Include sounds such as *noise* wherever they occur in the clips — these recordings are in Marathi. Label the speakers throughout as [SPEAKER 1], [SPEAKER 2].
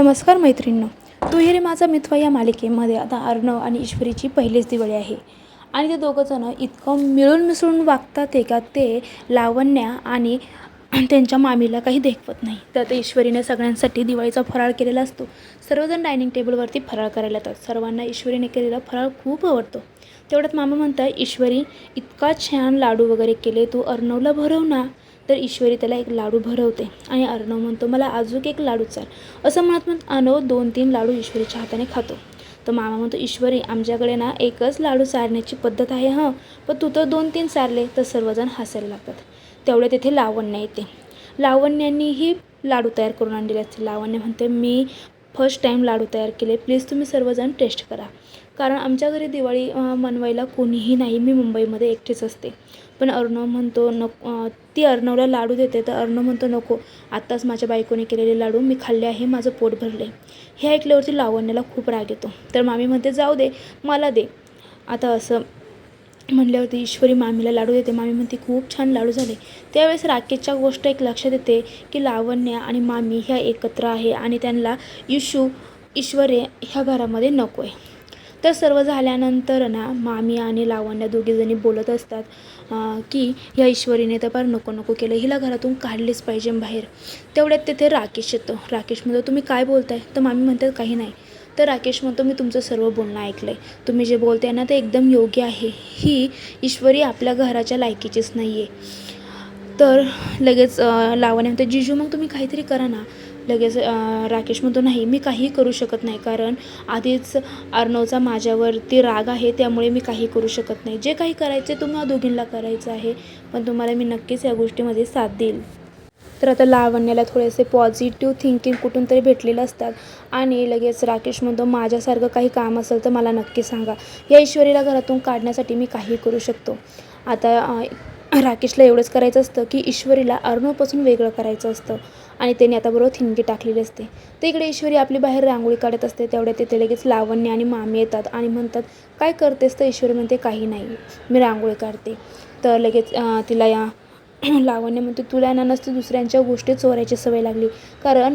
[SPEAKER 1] नमस्कार मैत्रिणींनो तू रे माझा मित्र या मालिकेमध्ये आता अर्णव आणि ईश्वरीची पहिलीच दिवाळी आहे. आणि ते दोघंजणं इतकं मिळून मिसळून वागतात आहे का ते लावण्या आणि त्यांच्या मामीला काही देखवत नाही. तर ते ईश्वरीने सगळ्यांसाठी दिवाळीचा फराळ केलेला असतो. सर्वजण डायनिंग टेबलवरती फराळ करायला येतात. सर्वांना ईश्वरीने केलेला फराळ खूप आवडतो. तेवढ्यात मामा म्हणतात ईश्वरी इतका छान लाडू वगैरे केले तू अर्णवला भरव ना. तर ईश्वरी त्याला एक लाडू भरवते. आणि अर्णव म्हणतो मला अजून एक लाडू चाल. असं म्हणत म्हणत अर्णव दोन तीन लाडू ईश्वरीच्या हाताने खातो. तर मामा म्हणतो ईश्वरी आमच्याकडे ना एकच लाडू सारण्याची पद्धत आहे हं. पण तू तर दोन तीन सारले तर सर्वजण हसायला लागतात. तेवढे तिथे लावण्य येते. लावण्यांनीही लाडू तयार करून आणलेले असते. लावण्य म्हणते मी फर्स्ट टाईम लाडू तयार केले. प्लीज तुम्ही सर्वजण टेस्ट करा. कारण आमच्या घरी दिवाळी मनवायला कोणीही नाही. मी मुंबईमध्ये एकटीच असते. पण अर्णव म्हणतो नको ती अर्णवला लाडू देते तर अर्णव म्हणतो नको आत्ताच माझ्या बायकोने केलेले लाडू मी खाल्ले आहे माझं पोट भरले. हे ऐकल्यावरती लावण्याला खूप राग येतो. तर मामी म्हणते जाऊ दे मला दे. आता असं म्हणल्यावरती ईश्वरी मामीला लाडू देते. मामी म्हणते खूप छान लाडू झाले. त्यावेळेस राकेशच्या गोष्ट एक लक्षात येते की लावण्या आणि मामी ह्या एकत्र आहे आणि त्यांना इशू ईश्वरे ह्या घरामध्ये नको आहे तर सर्व झाल्यानंतर ना मामी आणि लावण्या दोघीजणी बोलत असतात. की ह्या ईश्वरीने तर फार नको नको केलं हिला घरातून काढलीच पाहिजे बाहेर. तेवढ्यात तिथे राकेश येतो. राकेश म्हणतो तुम्ही काय बोलताय? तर मामी म्हणतात काही नाही. तर राकेश म्हणतो मी तुमचं सर्व बोलणं ऐकलं आहे तुम्ही जे बोलताय ना ते एकदम योग्य आहे. ही ईश्वरी आपल्या घराच्या लायकीचीच नाही आहे तर लगेच लावण्या म्हणते जिजू मग तुम्ही काहीतरी करा ना. लगेच राकेशमधून राकेश म्हणतो नाही मी काही करू शकत नाही. कारण आधीच अर्णवचा माझ्यावरती राग आहे त्यामुळे मी काही करू शकत नाही. जे काही करायचे तुम्हाला दोघींना करायचं आहे पण तुम्हाला मी नक्कीच या गोष्टीमध्ये साथ देईल. तर आता लावण्याला थोडेसे पॉझिटिव्ह थिंकिंग कुठून तरी भेटलेलं असतात. आणि लगेच राकेश म्हणतो माझ्यासारखं काही काम असेल तर मला नक्की सांगा. या ईश्वरीला घरातून काढण्यासाठी मी काही करू शकतो. आता राकेशला एवढंच करायचं असतं की ईश्वरीला अर्णवपासून वेगळं करायचं असतं. आणि त्याने आता बरोबर थिंगी टाकलेली असते. तर इकडे ईश्वरी आपली बाहेर रांगोळी काढत असते. तेवढ्या तिथे लगेच लावण्य आणि मामी येतात आणि म्हणतात काय करतेस तर ईश्वरी म्हणते काही नाही. मी रांगोळी काढते. तर लगेच तिला या *clears throat* लावण्य म्हणते तुला ना नसते दुसऱ्यांच्या गोष्टी चोरायची सवय लागली. कारण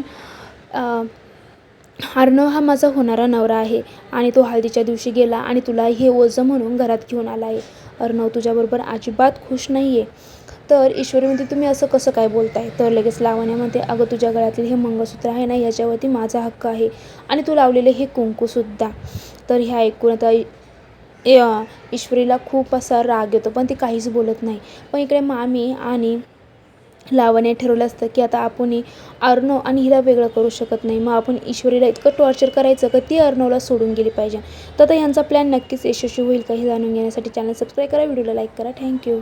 [SPEAKER 1] अर्णव हा माझा होणारा नवरा आहे आणि तो हळदीच्या दिवशी गेला आणि तुला हे ओझं म्हणून घरात घेऊन आला आहे. अर्णव तुझ्याबरोबर अजिबात खुश नाही आहे तर ईश्वरी म्हणते तुम्ही असं कसं काय बोलताय? तर लगेच लावण्या म्हणते अगं तुझ्या गळ्यातील हे मंगळसूत्र आहे ना याच्यावरती माझा हक्क आहे आणि तू लावलेले हे कुंकूसुद्धा तर ह्या ऐकून आता ईश्वरीला खूप असा राग येतो पण ती काहीच बोलत नाही. पण इकडे मामी आणि लावण्या ठरवलं असतं की आता आपणही अर्णव आणि हिला वेगळं करू शकत नाही. मग आपण ईश्वरीला इतकं टॉर्चर करायचं का? ती अर्णवला सोडून गेली पाहिजे. तर आता यांचा प्लॅन नक्कीच यशस्वी होईल का हे जाणून घेण्यासाठी चॅनल सबस्क्राईब करा व्हिडिओला लाईक करा. थँक्यू